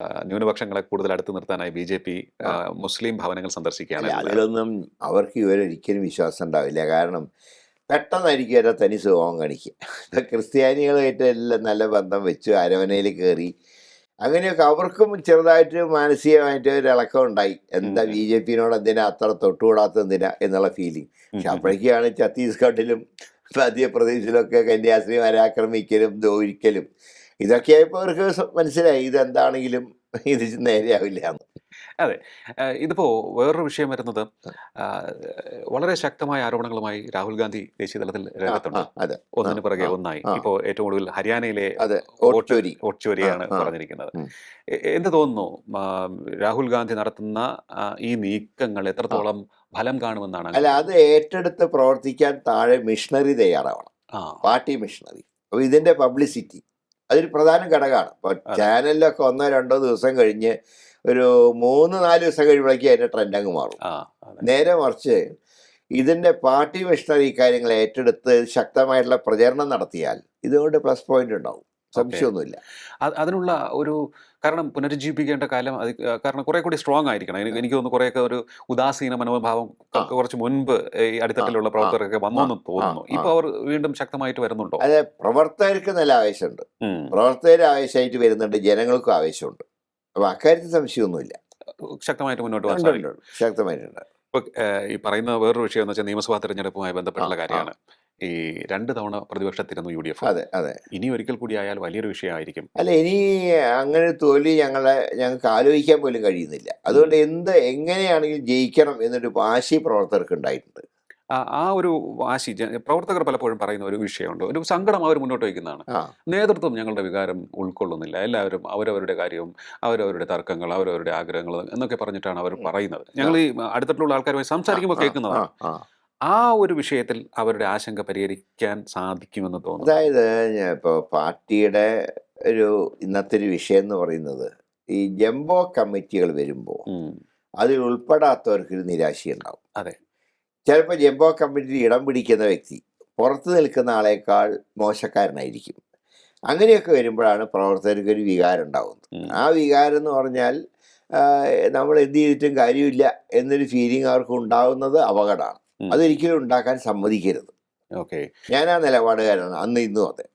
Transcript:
ന്യൂനപക്ഷങ്ങളെ കൂടുതൽ അടുത്ത് നിർത്താനായി ബി ജെ പി മുസ്ലിം ഭവനങ്ങൾ സന്ദർശിക്കുകയാണ് അതിലൊന്നും അവർക്ക് ഇവരൊരിക്കലും വിശ്വാസം ഉണ്ടാവില്ല. കാരണം പെട്ടെന്നായിരിക്കും അവരെ തനി സ്വഭാവം കാണിക്കുക. ഇപ്പം ക്രിസ്ത്യാനികളായിട്ട് എല്ലാം നല്ല ബന്ധം വെച്ചു അരവനയിൽ കയറി അങ്ങനെയൊക്കെ അവർക്കും ചെറുതായിട്ട് മാനസികമായിട്ട് ഒരു ഇളക്കം ഉണ്ടായി. എന്താ. ബി ജെ പിന്നോട് എന്തിനാ അത്ര തൊട്ടുകൂടാത്ത എന്തിനാ എന്നുള്ള ഫീലിംഗ് പക്ഷെ അപ്പോഴേക്കാണ് ഛത്തീസ്ഗഡിലും മധ്യപ്രദേശിലൊക്കെ കന്യാസ്ത്രീമാരെ ആക്രമിക്കലും ദ്രോഹിക്കലും ഇതൊക്കെയായപ്പോൾ അവർക്ക് സ- മനസ്സിലായി ഇതെന്താണെങ്കിലും ഇത് നേരെയാവില്ല എന്ന് അതെ. ഇതിപ്പോ വേറൊരു വിഷയം വരുന്നത് വളരെ ശക്തമായ ആരോപണങ്ങളുമായി രാഹുൽ ഗാന്ധി ദേശീയ തലത്തിൽ രംഗത്തുണ്ട്. ഒന്നിന് പിറകെ ഒന്നായി. ഇപ്പോ ഏറ്റവും കൂടുതൽ ഹരിയാനയിലെ അതെ വോട്ട് ഓട്ടോരി വോട്ട് ചോരിയാണ് ആ, ആ. പറഞ്ഞിരിക്കുന്നത്. എന്ത് തോന്നുന്നു? രാഹുൽ ഗാന്ധി നടത്തുന്ന ഈ നീക്കങ്ങൾ എത്രത്തോളം ഫലം കാണുമെന്നാണ് അല്ല അത് ഏറ്റെടുത്ത് പ്രവർത്തിക്കാൻ താഴെ മിഷണറി തയ്യാറാവണം. ആ. Party machinery. അപ്പൊ ഇതിന്റെ പബ്ലിസിറ്റി. അതൊരു പ്രധാന ഘടകമാണ്. ഇപ്പോൾ അതെ. ചാനലിലൊക്കെ ഒന്നോ രണ്ടോ ദിവസം കഴിഞ്ഞ് ഒരു മൂന്ന് നാല് ദിവസം കഴിയുമ്പോഴേക്കും അതിന്റെ ട്രെൻഡ് അങ്ങ് മാറും. നേരെ മറിച്ച് ഇതിന്റെ പാർട്ടി മിഷണറി കാര്യങ്ങൾ ഏറ്റെടുത്ത് ശക്തമായിട്ടുള്ള പ്രചരണം നടത്തിയാൽ ഇതുകൊണ്ട് പ്ലസ് പോയിന്റ് ഉണ്ടാവും. സംശയമൊന്നുമില്ല അതിനുള്ള ഒരു കാരണം പുനരുജ്ജീവിപ്പിക്കേണ്ട കാലം അത് കാരണം കുറെ കൂടി സ്ട്രോങ് ആയിരിക്കണം. എനിക്ക് തോന്നുന്നു കുറെയൊക്കെ ഒരു ഉദാസീന മനോഭാവം കുറച്ച് മുൻപ് ഈ അടിത്തട്ടിലുള്ള പ്രവർത്തകരൊക്കെ വന്നോന്ന് തോന്നുന്നു. ഇപ്പൊ അവർ വീണ്ടും ശക്തമായിട്ട് വരുന്നുണ്ടോ? അതെ പ്രവർത്തകർക്ക് നല്ല ആവേശമുണ്ട്. പ്രവർത്തകർ ആവേശമായിട്ട് വരുന്നുണ്ട് ജനങ്ങൾക്കും ആവേശമുണ്ട്. അപ്പൊ അക്കാര്യത്തിൽ സംശയമൊന്നുമില്ല ശക്തമായിട്ട് മുന്നോട്ട് വന്നിട്ടുണ്ട്. ശക്തമായിട്ടുണ്ട്. ഇപ്പൊ ഈ പറയുന്ന വേറൊരു വിഷയം എന്ന് വെച്ചാൽ നിയമസഭാ തെരഞ്ഞെടുപ്പുമായി ബന്ധപ്പെട്ടുള്ള. കാര്യമാണ്. ഈ രണ്ട് തവണ പ്രതിപക്ഷത്തിരുന്നു യു ഡി എഫ് അതെ അതെ. ഇനി ഒരിക്കൽ കൂടി ആയാൽ വലിയൊരു വിഷയമായിരിക്കും. അല്ല ഇനി അങ്ങനെ തോൽവി ഞങ്ങളെ ഞങ്ങൾക്ക് ആലോചിക്കാൻ പോലും കഴിയുന്നില്ല. അതുകൊണ്ട് എന്ത് എങ്ങനെയാണെങ്കിലും ജയിക്കണം എന്നൊരു വാശി പ്രവർത്തകർക്ക് ഉണ്ടായിട്ടുണ്ട്. ആ- ഒരു വാശി പ്രവർത്തകർ പലപ്പോഴും പറയുന്ന ഒരു വിഷയമുണ്ട്. ഒരു സങ്കടം അവർ മുന്നോട്ട് വയ്ക്കുന്നതാണ്. നേതൃത്വം ഞങ്ങളുടെ വികാരം ഉൾക്കൊള്ളുന്നില്ല. എല്ലാവരും അവരവരുടെ കാര്യവും അവരവരുടെ തർക്കങ്ങൾ അവരവരുടെ ആഗ്രഹങ്ങൾ എന്നൊക്കെ പറഞ്ഞിട്ടാണ് അവർ പറയുന്നത്. ഞങ്ങൾ ഈ അടുത്തിട്ടുള്ള ആൾക്കാരുമായി സംസാരിക്കുമ്പോൾ കേൾക്കുന്നതാണ്. ആ, ഒരു വിഷയത്തിൽ അവരുടെ ആശങ്ക പരിഹരിക്കാൻ സാധിക്കുമെന്ന് തോന്നുന്നു. അതായത് ഇപ്പോൾ പാർട്ടിയുടെ ഒരു ഇന്നത്തെ ഒരു വിഷയം എന്ന് പറയുന്നത് ഈ ജംബോ കമ്മിറ്റികൾ വരുമ്പോൾ അതിൽ ഉൾപ്പെടാത്തവർക്കൊരു നിരാശയുണ്ടാവും. അതെ. ചിലപ്പോൾ ജംബോ കമ്മിറ്റിയിൽ ഇടം പിടിക്കുന്ന വ്യക്തി പുറത്ത് നിൽക്കുന്ന ആളേക്കാൾ മോശക്കാരനായിരിക്കും. അങ്ങനെയൊക്കെ വരുമ്പോഴാണ് പ്രവർത്തകർക്ക് ഒരു വികാരം ഉണ്ടാകുന്നത് ആ വികാരം എന്ന് പറഞ്ഞാൽ നമ്മൾ എന്ത് ചെയ്തിട്ടും കാര്യമില്ല എന്നൊരു ഫീലിംഗ് അവർക്ക് ഉണ്ടാകുന്നത് അപകടമാണ്. അതൊരിക്കലും ഉണ്ടാക്കാൻ സമ്മതിക്കരുത്. ഓക്കെ. ഞാൻ ആ നിലപാടുകാരാണ് അന്ന് ഇന്നും അതെ.